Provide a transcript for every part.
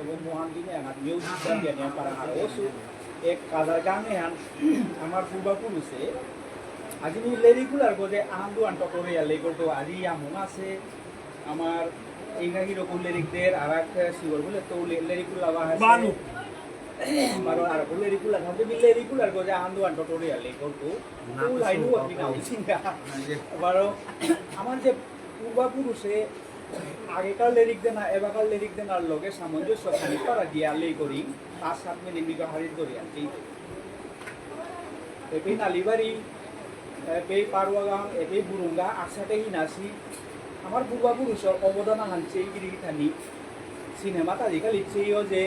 এবং মহান দিনে আমার মিউজিক দিয়ে নিয়ে পারা আর ওসু এক কাজার গানে হান আমার পূর্বপুরুষে আজি নি লেরিকুলার গো যে আহান্দু আন্ট করে আজি আমন আছে আমার ইংরাজি রকম লিরিকদের আর এক সিগর বলে তো লেরিকুলা আর আমার যে পূর্বপুরুষে আগেকার লিরিক দেন আর লিরিক দেন আর লগে সামঞ্জস্য খানি করা গিয়া লে করি পাঁচ সাত মিনিট হারিত করি আনছি এপি নালিবাড়ি এপি এপি বুরুঙ্গা হিনাসি আমার পূর্বপুরুষের অবদান আনছে গিরিগিথানি সিনেমাত আজিকালি চেয়েও যে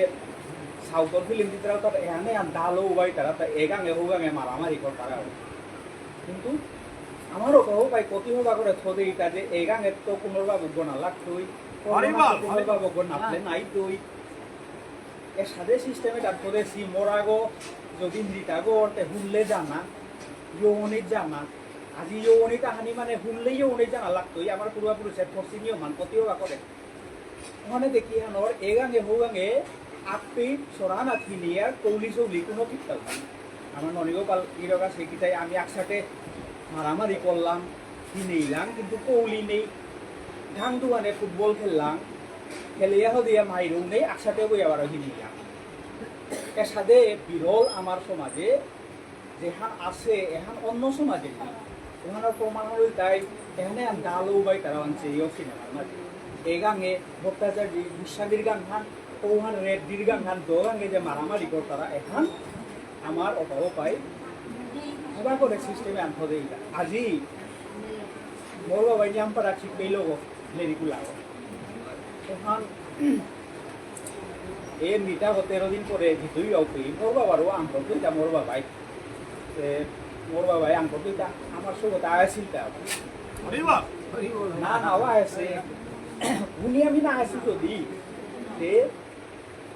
সাউথর ফিল্ম চিত্রাও তার এখানে দালো উবাই তারা তা এগাঙে হুগাঙে মারামারি কর তারা। কিন্তু আমারও কহ পাই কতি হবা করে থদে ইটা যে এগাঙে তো পুনর্বাবু গনা লাগতই পুনর্বাবু গনাতলে নাই তুই এ সাদে সিস্টেমে ডাক করে সি মোরাগো যদি মৃতাগো অর্থে হুললে জানা যৌনিত জানা। আজি যৌনিত আহানি মানে হুললে যৌনিত জানা লাগতই আমার পূর্বপুরুষে পশ্চিমীয় মান কতি হবা করে। ওখানে দেখি হানোর এগাঙে হুগাঙে আপি সরানা থিনিয়ার কৌলি চৌলি কোনো কিতাব। নাই আমার ননিগোপাল ইরকা সেকিটাই আমি একসাথে মারামারি করলাম কিনেইলাম কিন্তু কৌলি নেই। ঢাং দোকানে ফুটবল খেললাম খেলিয়া হদিয়া মাইরও নেই একসাথে বই আবার কিনিলাম এর সাথে বিরল আমার সমাজে যেহান আছে এহান অন্য সমাজে নেই। ওখানে প্রমাণ হল তাই, এখানে ডালো বাই তারা আনছে, এই সিনেমার এই গাঙে ভট্টাচার্য গুসাদির গান। ওহান রেড্ডির গান খান দো গাঙে যে মারামারি কর তারা এখন আমার অভাবও পাই এবার করে সিস্টেমে আনতে দেই আজি মোর বাবাই নিয়াম পারা ঠিক পেইল গো লেরিকুলা ওখান এ মিটা তেরো দিন পরে জিতুই আও পেই মোর বাবারও আঙ্ক তুইটা মোর বাবাই। মোর বাবাই আঙ্ক তুইটা আমার সঙ্গে তা আসিল তা। না না ও আছে উনি আমি না আছি যদি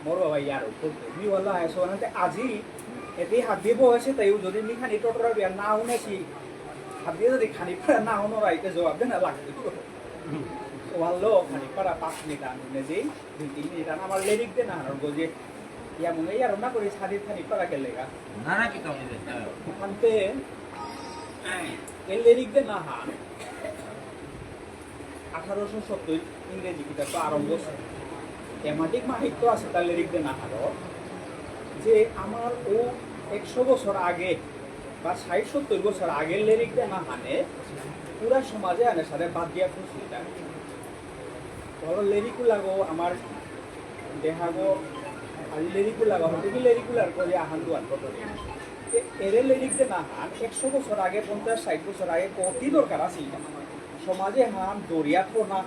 মোর বাবা ইয়ার মি বলল আছো। না আজি এতে হাত দিয়ে বসে তাই যদি মি খানি টোটরা না শুনেছি হাত দিয়ে যদি খানি পারা না শুনো রাইতে জবাব দেনা লাগবে ওয়াল্লো খানি পারা পাঁচ মিনিট দুই তিন মিনিট আন। আমার লেরিক দে না আর গজে ইয়া মনে ইয়ার না করে সাদি খানি পারা গেলে গা নানা কি তুমি ওখানতে এই লেরিক দে না হান আঠারোশো সত্তর ইংরেজি কিতাব তো আরম্ভ এমাটিক মাহিত্য আছে তার লিরিক দে না হারো যে আমার ও একশো বছর আগে বা ষাট সত্তর বছর আগের লিরিক দে না হানে, পুরা সমাজে আনে সাথে বাদ দিয়া খুশি ধরো লেরিকু লাগো আমার দেহাগো আজি লেরিকু লাগো হয়তো কি লেরিকুলার করে আহান দুয়ান কত এরে লিরিক দে না হান, একশো বছর আগে, পঞ্চাশ ষাট বছর আগে কতি দরকার আছে সমাজে হান, দরিয়া থোনা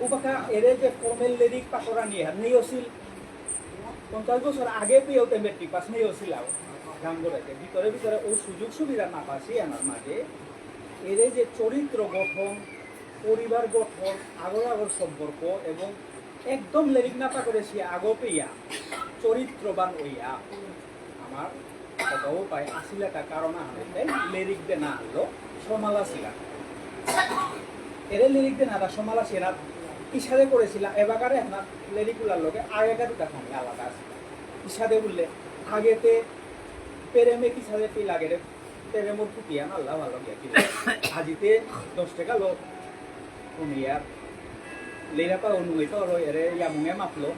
উপাকা এরে যে ফর্মেল লিরিক পাকরা নিয়ে, নেই আছিল পঞ্চাশ বছর আগে পেয়েও মেট্রিক পাস নেই আছিল আও গাঙ্গরাতে ভিতরে ভিতরে ও সুযোগ সুবিধা না পাচ্ছি আমার মাঝে এরে যে চরিত্র গঠন পরিবার গঠন আগর আগর সম্পর্ক এবং একদম লিরিক না করেছি আগো পেয়া চরিত্রবান হইয়া আমার কথাও পাই আসিলে তার কারণ আনতে লিরিক দে না হলো সমালাসিলা এরে লিরিক দে না তা সমালাসিলা ইসাদে করেছিলাম। এবাকারে আপনার লিরিকুলার লোকে আগেকার দুটা খানি আলাদা আছে। ইশাদে বললে আগেতে প্রেমে কি সাথে পি লাগে রে? প্রেমর ফুটিয়া না আল্লাহ ভালো গিয়া কি আজিতে দশ টাকা লোক উনিয়ার লেরা পাও নুই পাও এরে ইয়ামুঙে মাপলো।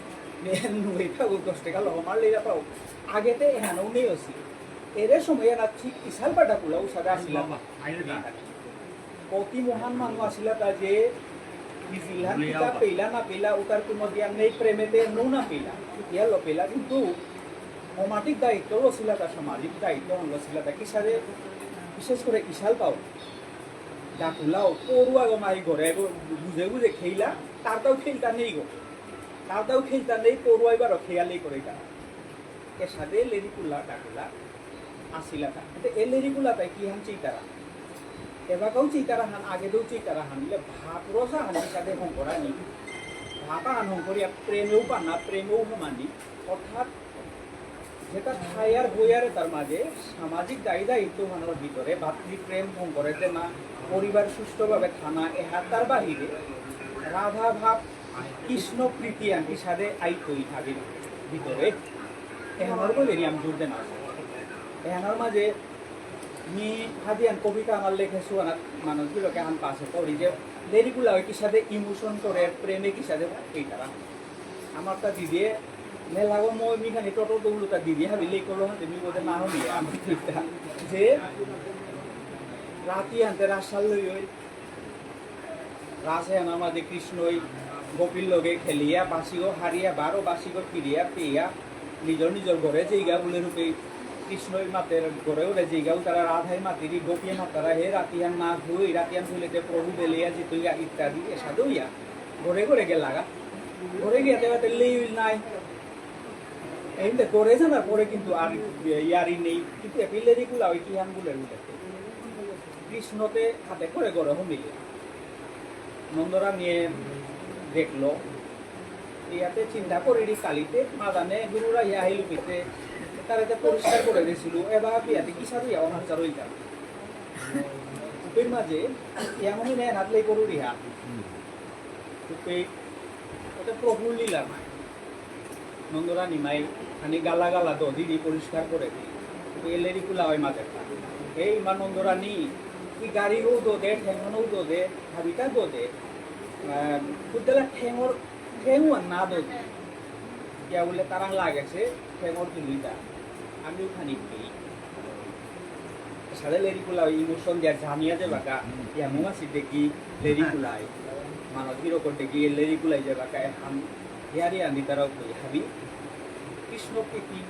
নুই পাও দশ টাকা লোক আমার লেরা পাও। আগেতে এহানো নেই আছি এরে সময় না ঠিক ইসাল পাটা কুলা উসাদে আসিলাম। অতি মহান মানুষ আসিলা তা যে না পেলা উতার কোনো দিয়া নেই প্রেমেতে নো না পেলা ইয়া লো পেলা কিন্তু সমাজিক দায়িত্ব লছিলা তা সামাজিক দায়িত্ব লছিলা তা কিসারে বিশেষ করে ইশাল পাও ডাকুলাও পড়ুয়া গো মাই ঘরে বুঝে বুঝে খেইলা তারটাও খেলতা নেই গো তারটাও খেলতা নেই পড়ুয়া এবারও খেয়ালেই করে তারা এর সাথে লেরিকুলা ডাকুলা আসিলা তা কিন্তু এ লেরিকুলা তাই কি হান চিতারা এবাকেও চিতারা হান আগেতেও চিতারা হান, বলে ভাত রসা হান সাথে হংকরা নি ভাপা হান হংকরিয়া প্রেমেও পানা প্রেমেও সমানি অর্থাৎ যেটা ঠাইয়ার বইয়ারে তার মাঝে সামাজিক দায়ী দায়িত্ব মানার ভিতরে ভাতৃপ্রেম করে যে না পরিবার সুষ্ঠুভাবে থানা এহা তার বাহিরে রাধা ভাব কৃষ্ণ প্রীতি আনকি সাথে আইতই ভাবির ভিতরে এহানোর বলেনি আমি জোর দেন। এহানোর মাঝে নি হাদিয়ান কবিতা আমার লেখেছো আনার মানুষগুলোকে আন পাশে পড়ি যে দেরিগুলা ওই সাথে ইমোশন করে প্রেমে কি সাথে এই তারা আমার তা মই মিখানি টোটো দৌড়ু তা দিদি হাবি লেই করল হাতে মি বোধে না হলি আমি যে রাতি আনতে রাসাল লই ওই রাসে আনা মাঝে কৃষ্ণই গোপীর লগে খেলিয়া বাসিগো হারিয়া বারো বাসিগো ফিরিয়া পেয়া নিজর নিজর ঘরে যেইগা বলে রূপে কৃষ্ণই মাতের ঘরে ওরে যেইগাও তারা রাধাই মাতিরি, গোপিয়ে মাতারা হে রাতিয়ান না ধুই, রাতিয়ান ধুইলেতে প্রভু বেলিয়া জিতুইয়া ইত্যাদি এসা দইয়া। ঘরে ঘরে গে লাগা ঘরে গিয়ে দেওয়াতে লেই নাই। এইটা করে জানার পরে কিন্তু আর ইয়ারি নেই। কিন্তু এপিলেরি গুলা ওই কিহান গুলের কৃষ্ণতে হাতে করে গড়ে হমিলে। নন্দরা নিয়ে দেখল। ইয়াতে চিন্তা করে রি কালিতে, মাদানে গুরুরা ইয়া আহিল পিতে তারাতে পরিষ্কার করে দিয়েছিল। এবার বিয়াতে কি সারু ইয়া অনার চারই যা তুই মাঝে এমনই নেয় নাতলেই করু রিহা ওটা প্রভুর লীলা নাই নন্দরা নিমাই খানি গালা গালা দো দিদি পরিষ্কার করে দিই এলেরি কুলা হয় মাঝে এই মা নন্দরা নি কি গাড়িও দো দে ঠেঙনও দো দে হাবিটা দো দে কুদ্দেলা ঠেঙর ঠেঙও না দো দে ইয়া বলে তারা লাগেছে। ঠেঙর তুলিটা আমিও খানি খেয়ে সাড়ে লেরি কুলা ইমোশন দিয়া জানিয়া যে বাকা ইয়া মুমা সিদ্দিকি লেরি কুলাই মানব হিরো করতে গিয়ে লেরি যে বাকা এখন হিয়ারি আনি তারাও কই হাবি। কৃষ্ণ প্রীতি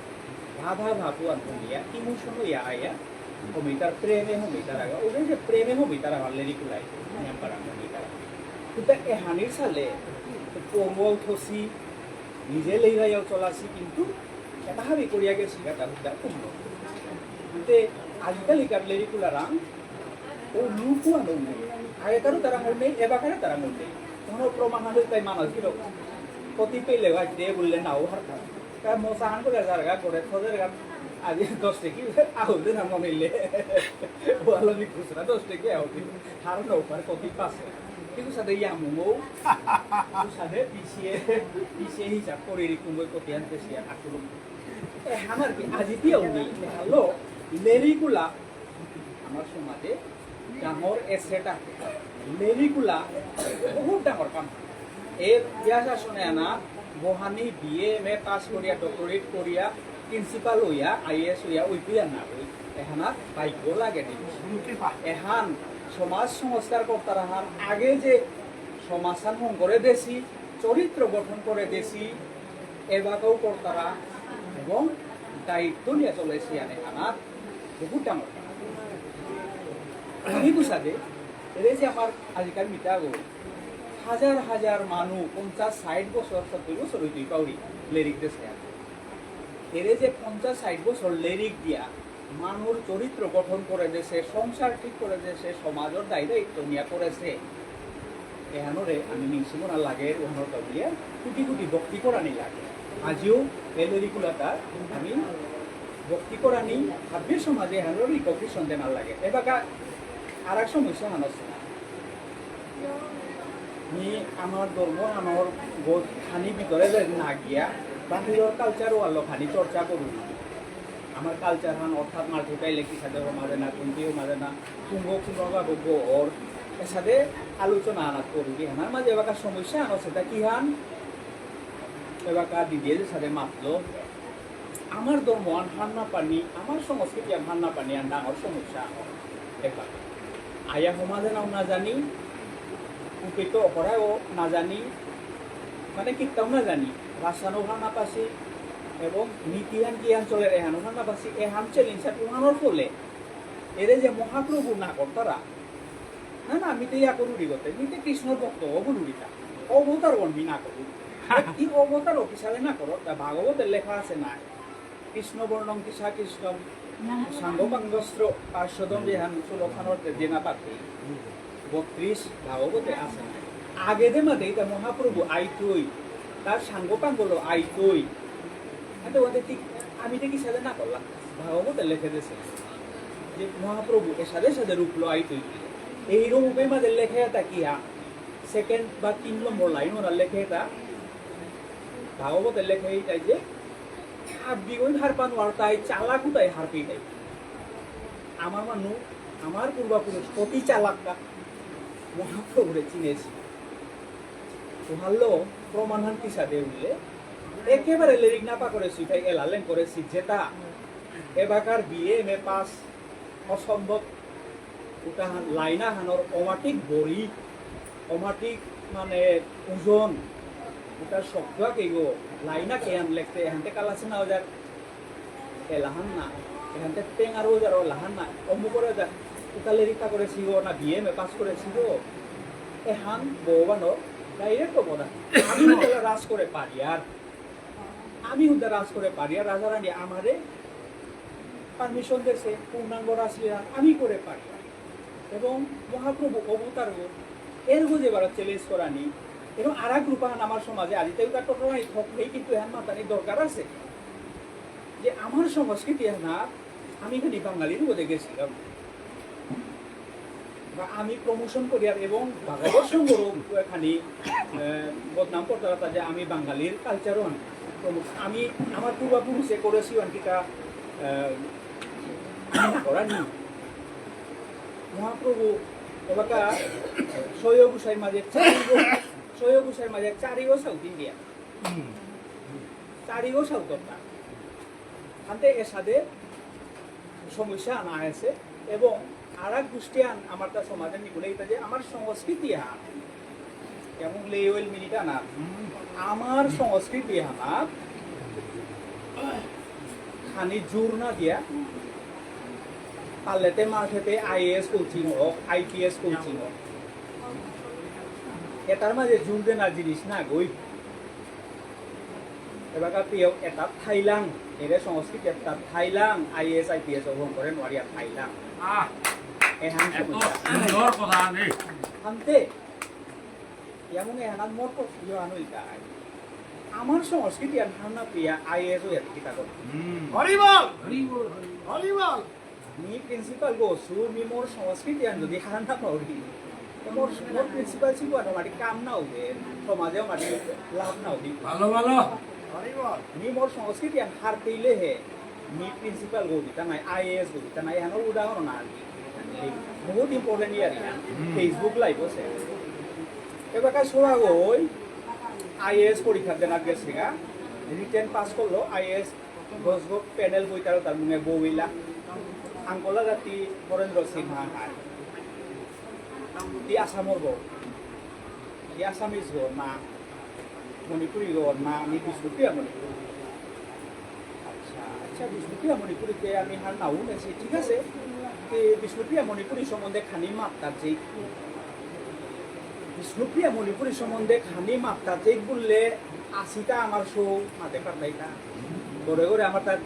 রাধা ভাবু ইমোশন ইয়া আয়া হমিতার প্রেমে হমিতার আগা। ওদের যে প্রেমে হমিতার আগা লেরি কুলাই। নেম্বার হমিতার কিন্তু এ হানির সালে পঙ্গল থসি নিজে লেইরাইয়াও চলাছি কিন্তু এটা হাবি করিয়া গেছি এটা হুদা কমলো কিন্তু আজিকালিকার লেরিকুলারাম ও লুকুয়া নৌ নেই আগেকারও তারা মন নেই এবাকারে তারা মন নেই কোনো প্রমাণ হলে তাই মানুষ কীরকম প্রতি পেলে ভাই দিয়ে বললে নাও হার খা তা মশাহান করে জায়গা করে তোদের গান আজ দশ টাকি আহুদে না মনিলে। ভালো নি খুচরা দশ টাকি আহুদি হার নৌকার প্রতি পাশে কিন্তু সাথে ইয়ামুমও সাথে পিছিয়ে পিছিয়ে হিসাব করে রিকুম্বই প্রতি আনতে সিয়া আক্রমণ আমার কি আজি দিয়েও নেই? হ্যালো লেরিগুলা আমার সমাজে ডাঙর এসেট আছে লেরিগুলা বহুত ডাঙর কাম। এর ইতিহাস আসনে আনা বহানি বি এম এ পাস করিয়া ডক্টরেট করিয়া প্রিন্সিপাল হইয়া আই এস হইয়া উইপিয়া না হই এহানা ভাগ্য লাগে এহান সমাজ সংস্কার কর্তারা হান আগে যে সমাধান করে দেশি চরিত্র গঠন করে দেশি এবাকেও কর্তারা এবং দায়িত্ব নিয়ে চলেছি আনে আনার বহুত ডাঙর আমি বুঝাতে এরে যে আমার আজিকাল মিটা গো হাজার হাজার মানুষ পঞ্চাশ ষাট বছর সত্তর বছর হইতে কাউরি লিরিক দেশে এরে যে পঞ্চাশ ষাট বছর লিরিক দিয়া মানুষ চরিত্র গঠন করে দেশে সংসার ঠিক করে দেশে সমাজের দায়ী দায়িত্ব নিয়ে করেছে এহানরে আমি নিংসিমনা লাগে ওহানোর কাবলিয়া কুটি কুটি ভক্তি করানি লাগে আজিও এলেরিকুলাটা আমি ভক্তি করানি ভাবির সমাজে এহানোর রিকগনিশন দেনার লাগে। এবাকা আর এক সমস্যা হানস নি আমার ধর্ম আমার গোট খানি ভিতরে না গিয়া বাহিৰৰ কালচার ওয়ালো খানি চর্চা করুন আমার কালচার হান অর্থাৎ মাল্টিপাই লেখি সাথে মাঝে না কুন্তিও মাঝে না কুম্ভ কুম্ভবা গো ওর এর সাথে আলোচনা আনাত করবি আমার মাঝে এবার সমস্যা আনো সেটা কি হান এবার দিদির সাথে মাতলো আমার ধর্ম আন হান না পানি, আমার সংস্কৃতি আন হান না পানি আন ডাঙর সমস্যা। এবার আয়া সমাজে নাও না জানি, উপেত অপরাও না জানি মানে কিতাও না জানি। রাসায়নো ভালো না পাছি এবং নীতিহান কি অঞ্চলের এহানো ভালো না পাছি এহান চ্যালেঞ্জ উহানোর ফলে। এরে যে মহাপ্রভু না কর্তারা না না, আমি তো ইয়া করুরি করতে আমি তো কৃষ্ণর ভক্ত অবলুরিতা অবতার বর্ণি না করু কি অবতার অফিসারে না করো ভাগবতের লেখা আছে না, কৃষ্ণ বর্ণম কিসা কৃষ্ণম সাঙ্গপাঙ্গস্ত্র পার্শ্বদম বিহান সুলক্ষণর জেনা পাতি বত্রিশ ভাগবতে আছে না। আগে দে মহাপ্রভু আইতই তার সাঙ্গপাঙ্গল আইতই এত ওদের ঠিক, আমি দেখি সাথে না করলাম ভাগবতে লেখে দিয়েছে যে মহাপ্রভু এর সাথে সাথে রূপলো আইতই এই রূপে মাঝে লেখে এটা কি সেকেন্ড বা তিন নম্বর লাইন ওরা লেখে এটা ভাগবতের লেখে এইটাই যে হাবি ওই হার পান তাই চালাক তাই হার পেয়ে দেয় আমার মানুষ আমার পূর্বাপুরুষ অতি চালাকটা মহাপ্রভুরে চিনেছি ভালো প্রমাণ কিসা দে উঠলে একেবারে লিরিক না পা করেছি তাই এলালেন করেছি যেটা এবাকার বিয়ে এ পাস অসম্ভব ওটা হান- লাইনা হানোর অমাটিক বড়ি অমাটিক মানে ওজন। ওটা শব্দ কেগো লাইনা কে আন লেখতে এখানতে কালাছে না ওজার এ লাহান না এখানতে টেং আর ওজার ও লাহান না অমুক করে ওজার যা ওটা লিরিকটা করেছিল না বিয়ে এম এ পাস করেছিল এহান বৌবানো ডাইরেক্ট বলা আমি ওটা রাজ করে পারি আর আমি ওটা রাজ করে পারি আর রাজা রানী আমারে পারমিশন দিয়েছে পূর্ণাঙ্গ রাজলীলা আমি করে পারি এবং মহাপ্রভু অবতার এর বুঝে এবার চ্যালেঞ্জ করানি এবং আর এক রূপায়ণ আমার সমাজে আদিতে তার টোটালি থাকলেই কিন্তু এহান মাতানির দরকার আছে। যে আমার সংস্কৃতি না আমি এখানে বাঙালির বোধে গেছিলাম বা আমি প্রমোশন করি আর এবং এখানে বদনাম করতে পারতা যে আমি বাঙালির কালচারও আনি। আমি আমার পূর্বাপুরুষে করেছি অনেকটা করা নি মহাপ্রভু এবাকা সৈয় গুসাই মাঝে সৈয় গুসাই মাঝে চারিগো সাউথ ইন্ডিয়া। চারিগো সাউথ না আনতে এর সাথে সমস্যা আনা হয়েছে এবং আর এক গোষ্ঠী আন আমার তার সমাজের নিগুলো এটা যে আমার সংস্কৃতি হাত কেমন লেওয়েল মিনিটা না আমার সংস্কৃতি খানি জোর না দিয়া পাল্লেতে মাঠেতে আইএএস কোচিং হোক আইপিএস কোচিং হোক এটার মাঝে জোর দেনার জিনিস না গই। এবার প্রিয় এটা থাইলাং এর সংস্কৃতি একটা থাইলাং আইএস আইপিএস অগ্রহণ করে নোয়ারিয়া থাইলাং। আহ এহান এত সমস্যা সুন্দর কথা নেই আনতে এমন এহান মোট প্রিয় আনুই তাই আমার সংস্কৃতি আর ধারণা প্রিয়া আইএস ও এত কিতা করে হরিবল হরিবল মি প্রিন্সিপাল মোর সংস্কৃতি আন যদি হারান না পাউরি ভালো ভালো। হরিবল মোর সংস্কৃতি হার হে প্রিন্সিপাল নাই আইএএস নাই উদাহরণ না আর কি। বহুত ইম্পর্টেন্ট ইয়ার ফেসবুক লাইভ আছে। এবার কাজ শোনা গই আইএএস পরীক্ষা দেনার গেছে গা রিটেন পাস করল আইএএস গজগো প্যানেল বইতারও তার মুখে বউইলা আঙ্কলা জাতি বরেন্দ্র সিনহা হায় ই আসামর গো ই আসামিজ গো না মণিপুরি গো না আমি বিষ্ণুপ্রিয়া মণিপুরি আচ্ছা বিষ্ণুপ্রিয়া মণিপুরিতে আমি হার নাও নেছি ঠিক আছে বিষ্ণুপ্রিয়া মণিপুরি সম্বন্ধে খানি মাত্রার যে বিষ্ণুপ্রিয়া মণিপুরি সম্বন্ধে খানি মাত্রার যে বললে আশিটা আমার শো মাতে পারতাইটা ঘরে ঘরে আমার তার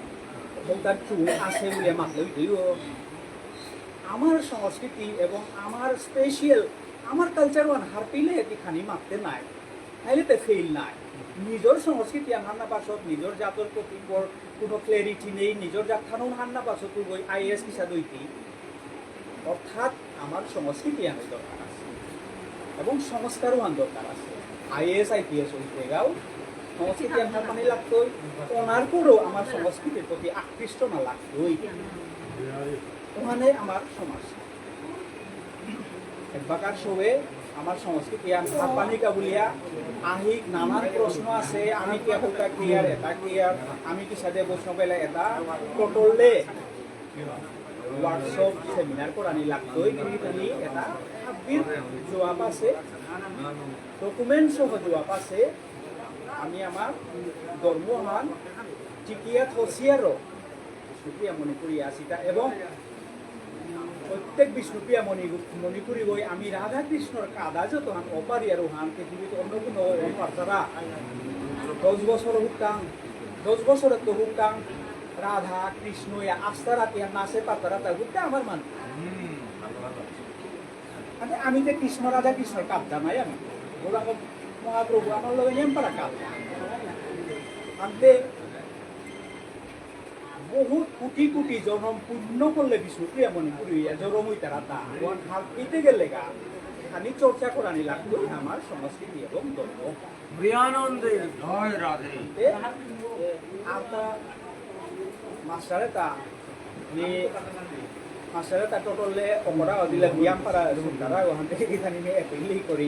তার চুল আছে বলে মাতলে দিও আমার সংস্কৃতি এবং আমার স্পেশাল আমার কালচার ওয়ান হার পেলে এটি খানি মারতে নাই। নাইলে তে ফেইল নাই। নিজের সংস্কৃতি হান্না পাছত নিজের জাতর প্রতি কোনো ক্লেরিটি নেই, নিজের জাত খানো হান্না পাছত গই আই এস কিসা দইতি অর্থাৎ আমার সংস্কৃতি আনার দরকার আছে। এবং সংস্কারও আন দরকার আছে। আইএস আইপিএস হইতে গাও সংস্কৃতি আমার মানে লাগতোই। ওনার পরেও আমার সংস্কৃতির প্রতি আকৃষ্ট না লাগতোই। ওখানে আমার সমাজ। একবাকার সবে আমার সংস্কৃতি ভাপানিকা বুলিয়া আহি নানান প্রশ্ন আছে, আমি কি একটা ক্লিয়ার এটা ক্লিয়ার আমি কি সাথে পেলে এটা? টোটলে ওয়ার্কশপ সেমিনার করানি লাগতোই, কিন্তু তুমি এটা হাবির জবাব আছে ডকুমেন্ট সহ জবাব আছে। আমি আমার ধর্মহান, টিকিয়া থসিয়ারও, সুপ্রিয়া মণিপুরি আসিটা এবং প্রত্যেক বিষ্ণুপ্রিয়া মণি মণিপুরি বই আমি রাধা কৃষ্ণর কাদা যত হান অপারি আর হান পৃথিবীতে অন্য কোনো অপার ছাড়া দশ বছর হুকাং দশ বছরের তো হুকাং রাধা কৃষ্ণ আস্থা রাতে নাচে পাতা রাতা ঘুরতে আমার মান। আরে আমি যে কৃষ্ণ রাধা কৃষ্ণর কাঁদটা নাই আমি। মহাপ্রভু আমার লগে নেম পারা কাঁদ আনতে বহুত কোটি কোটি জনম পুণ্য করলে বিষ্ণু প্রিয়া মণিপুরি জনম হইতে রাতা ওয়ান হাত পেতে গেলে গা? খানি চর্চা করানি লাগতো আমার সংস্কৃতি এবং ধর্ম প্রিয়ানন্দে জয় রাধে আর তা মাস্টারে তা ni মাস্টারে তা টোটলে অমরা অদিলে বিয়াম পারা সুন্দরা ওখান থেকে এপিলি করি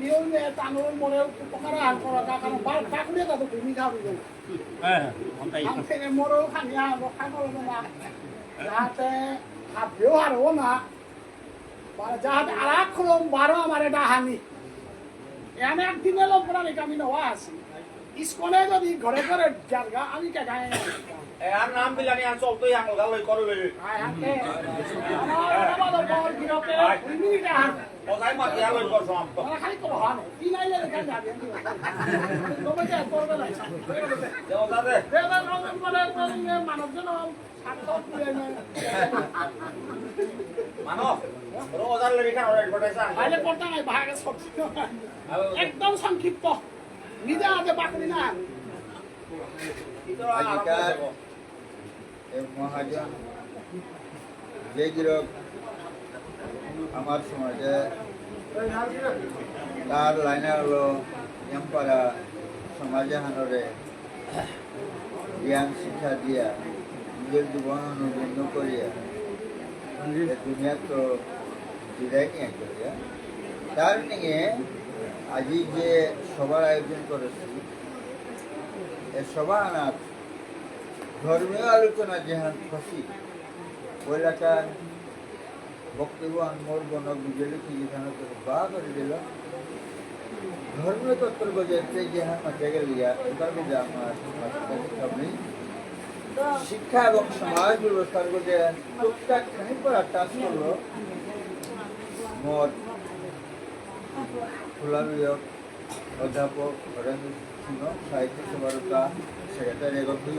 নিয়ম টানোর মনে উপকার করা কারণ বার তো তুমি খাবি হ্যাঁ ওটাই আম থেকে মরো খানি আ রক্ষা করবে না যাতে খাবেও আরও না মানে যাতে আর খলম বারো আমার এটা হানি। এখানে একদিনে লোক প্রাণী আমি নেওয়া আছি। ইস্কনে যদি ঘরে ঘরে জায়গা আমি কে গায়ে আর নাম দিলানি আর চলতোই আঙুল গালই করবে আমার আমার মিনিটে হান ওজাই মাটি আলই করছ আম মানে খালি তো হান কি নাই লাগে কেন যাবে তবে যে করবে না যে ওজা দে দেবা নজন বলে মানবজন সাতশ পুরে মানো তোর ওজার লেগে কেন করতেছ বাইরে করতে নাই ভাগে সব একদম সংক্ষিপ্ত নিজে আগে বাকরি না এই মহাজন, যে গিরক আমার সমাজে তার লাইনে হলো, এম্পারা সমাজে হানরে জ্ঞান, শিক্ষা দিয়া নিজের জীবন অনুবন্ধ করিয়া দুনিয়া তো বিদায় নিয়ে করিয়া। তার নিয়ে আজি যে সবার আয়োজন করেছি, এ সভা আনার ধর্মীয় আলোচনা যেহান খুশি ওইলাকার বক্তব্য আনমোর বন বিজেলি কি যেখানে তো বা করে দিল। ধর্মীয় তত্ত্ব বজাইতে যেহান মাঝে গেলিয়া এবার মধ্যে আমার সামনে শিক্ষা এবং সমাজ ব্যবস্থার মধ্যে টুকটাক খানিক টাচ করল। মোট খোলাবিয়ক অধ্যাপক হরেন্দ্র সিংহ, সাহিত্য সভারতা, সেক্রেটারি এগোপি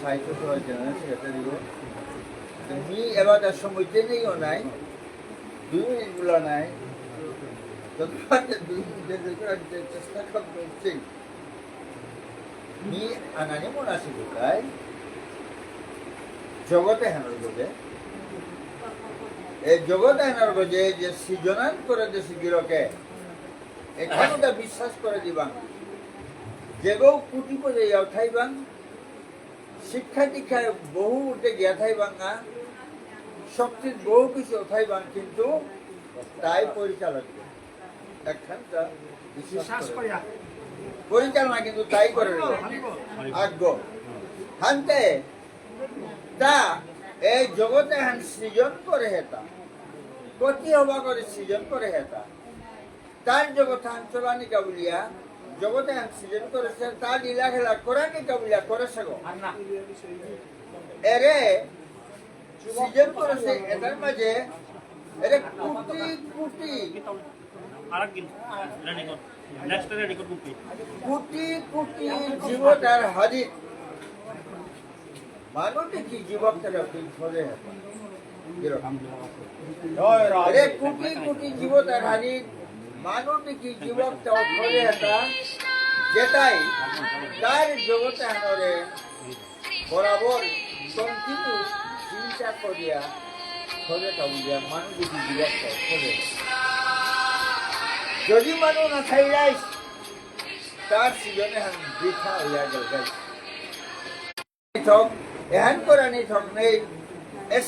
সাহিত্য সভার জেনারেল সেক্রেটারি মি এবার তার সময় নাই। দুই নাই এই জগতে হেনার গজে যে সৃজনান করে যে শিবিরকে এখানটা বিশ্বাস করে দিবান। যেগো কুটি করে উঠাইবান, শিক্ষা দীক্ষায় বহু উঠে গিয়া থাইবান না শক্তির বহু কিছু উঠাইবান কিন্তু তাই পরিচালক। একখানটা পরিচালনা কিন্তু তাই করে আজ্ঞ হানতে তা এই জগতে হান সৃজন করে হেতা। প্রতি হবা করে সৃজন করে হেতা। তার জগৎ হান চলানি কাবুলিয়া জগতে হান সৃজন করেছে তার লীলা খেলা করানি কাবুলিয়া করেছে গো। এরে সৃজন করেছে এটার মাঝে এরে কোটি। কোটি কোটি কোটি জীবতার হাদিত মানুষটি কি জীবক তারা ধরে কোটি কোটি জীবতার হাদিত মানুষটি কি জীবক ধরে এটা? যেটাই তার জগতে বরাবর কন্টিনিউ চিন্তা করিয়া ধরে কাবুলিয়া মানুষ কি জীবক তাও ধরে যদি মানুষ না খাইলাই তার বৃথা হইয়া গেল ঠক, এহান ঠক নেই এ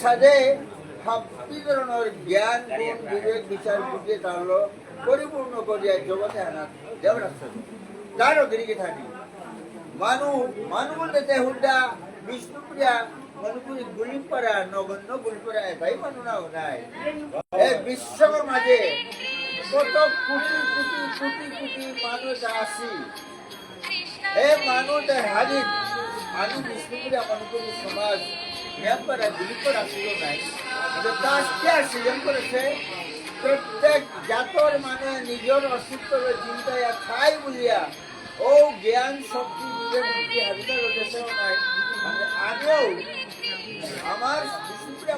জ্ঞান, গুণ, বিবেক, বিচার তাহলে পরিপূর্ণ করিয়া জগতে আনা থাকি। মানু মানু বলতে বিষ্ণুপ্রিয়া নাই। প্রত্যেক জাতর মানে নিজের অস্তিত্ব চিন্তায় খাই বলিয়া। ও জ্ঞান, শক্তি হাবিতার দেশেও নাই। মানে আমিও আমার বিষ্ণুপ্রিয়া